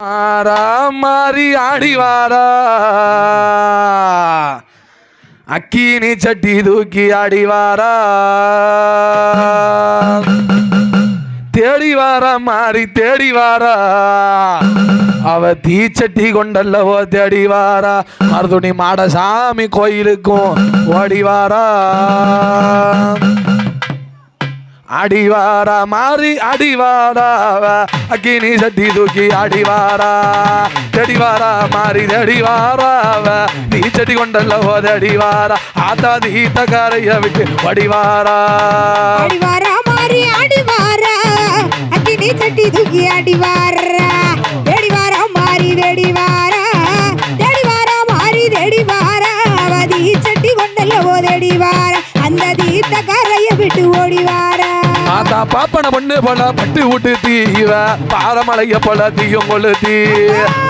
மாறா மாறி ஆடி வாரா அக்கீனி சட்டி தூக்கி ஆடி வாரா தேடி வாரா மாறி தேடி வாரா அவ தீச்சட்டி கொண்டல்லவோ தேடி வாரா மருதுணி மாடசாமி கோயிலுக்கும் ஓடி வாரா அடிவாரா மாறி அடிவாரா அக்கினி சட்டி தூக்கி அடிவாரா? தெடிவாரா மாறி தெடிவாரா நீ செடி கொண்டல்ல ஓதடிவாரா ஆத்தா தீத்த கரைய விட்டு வடிவாரா? அடிவாரா மாறி அடிவாரா? அக்கினி சட்டி தூக்கி அடிவாரா? ஓடிவாரா ஆத்தா பாப்பன பொண்ணு போல பட்டு விட்டு தீவ பாரமலைய போல தீயும் கொளுத்தி.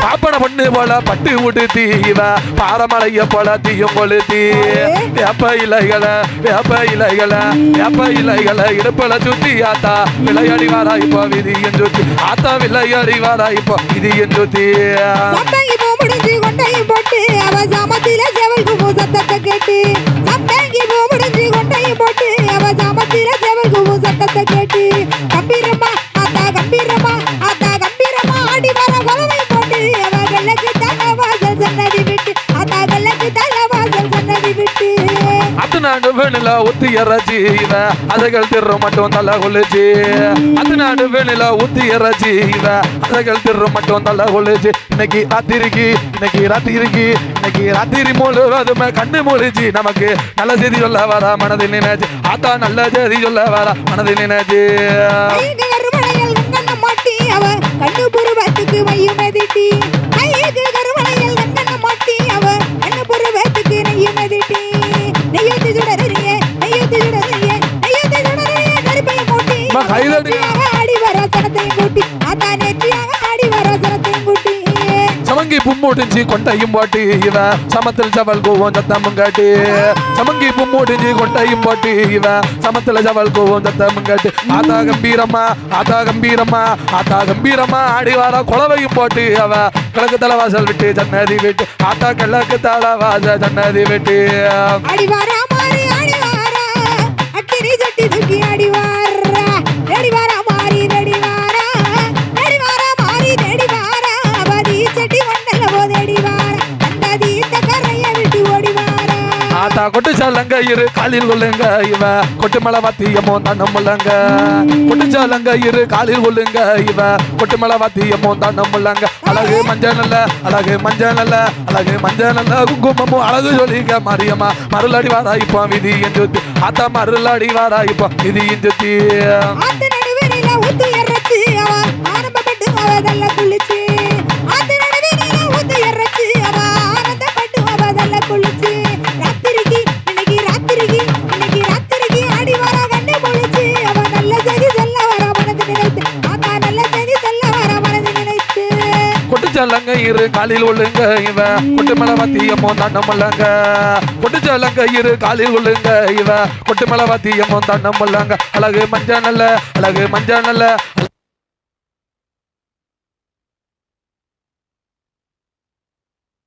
பாப்பன பொண்ணு போல பட்டு விட்டு தீவ பாரமலைய போல தீயும் கொளுத்தி. வேப்ப இலைகளை வேப்ப இலைகளை வேப்ப இலைகளை இடுப்புல சுத்தி ஆத்தா. விளையாடி வாரா இப்போ விதியும் சுத்தி. ஆத்தா விளையாடி வாரா இப்போ விதியும் சுத்தி. போட்டு பூ கேட்டு கம்பீரமா ஆத்தா கம்பீரமா ஆத்தா கம்பீரமா ஆடி வர குலவை போட்டு அவ கல்லக்கு தலை வாசல் அது நாடு வேணில ஊத்தி இறச்சி இவ அதைகள் திரு மட்டும் தலை கொளுச்சு. அது நாடு வேணில ஊத்தி அதைகள் திரு மட்டும் தலை கொளுச்சு. இன்னைக்கு ராத்திரிக்கு இன்னைக்கு ராத்திரிக்கு இன்னைக்கு ராத்திரி முழுவதுமே கண்ணு முழிச்சு நமக்கு நல்ல செய்தி சொல்ல வரா மனதில் நினைச்சு. ஆத்தா நல்ல செய்தி சொல்ல வரா மனதில் நினைச்சு. ஐந்து கண்ணு புருவத்துக்கு மையம் ஆடி வர சனத்தையும் கூட்டி ஆத்தா நெற்றியாக ஆடி வர சனத்தையும் கூட்டி சமங்கி பும்மூட்டிஞ்சி கொண்டையும் பாட்டி இவ. சமத்தில் ஜவல் கோவம் சத்தமும் காட்டி. சமங்கி பும்மூட்டிஞ்சி கொண்டையும் பாட்டி இவ. சமத்தில் ஜவல் கோவம் சத்தமும் காட்டி. ஆத்தா கம்பீரமா ஆத்தா கம்பீரமா ஆத்தா கம்பீரமா ஆடி வாரா குளவையும் போட்டு அவ. கிழக்கு தலை வாசல் விட்டு ஜன்னதி விட்டு. ஆத்தா கிழக்கு தலை வாசல் ஜன்னதி விட்டு. ஆடி தாத்தா கொட்டு சாலங்க இரு காலில் கொள்ளுங்க இவ கொட்டு மலை வாத்தியமோ தன்னம் முள்ளங்க கொட்டு சாலங்க இரு காலில் கொள்ளுங்க இவ கொட்டு மலை வாத்தியமோ தன்னம் முள்ளங்க அழகு மஞ்சள் நல்ல அழகு மஞ்சள் நல்ல அழகு மஞ்சள் நல்ல குங்குமமும் அழகு சொல்லிங்க மரியம்மா. மருளாடி வாரா விதி என்று ஆத்தா மருளாடி வாரா விதி என்று கொட்டு இரு காலில் ஒழுங்க இவ. கொட்டு மலை வாத்தியமோ தன்னம் முள்ளங்க கொட்டு இரு காலில் ஒழுங்க இவ. கொட்டு மலை வாத்தியமோ தன்னம் முள்ளங்க அழகு மஞ்சள் நல்ல அழகு மஞ்சள் நல்ல.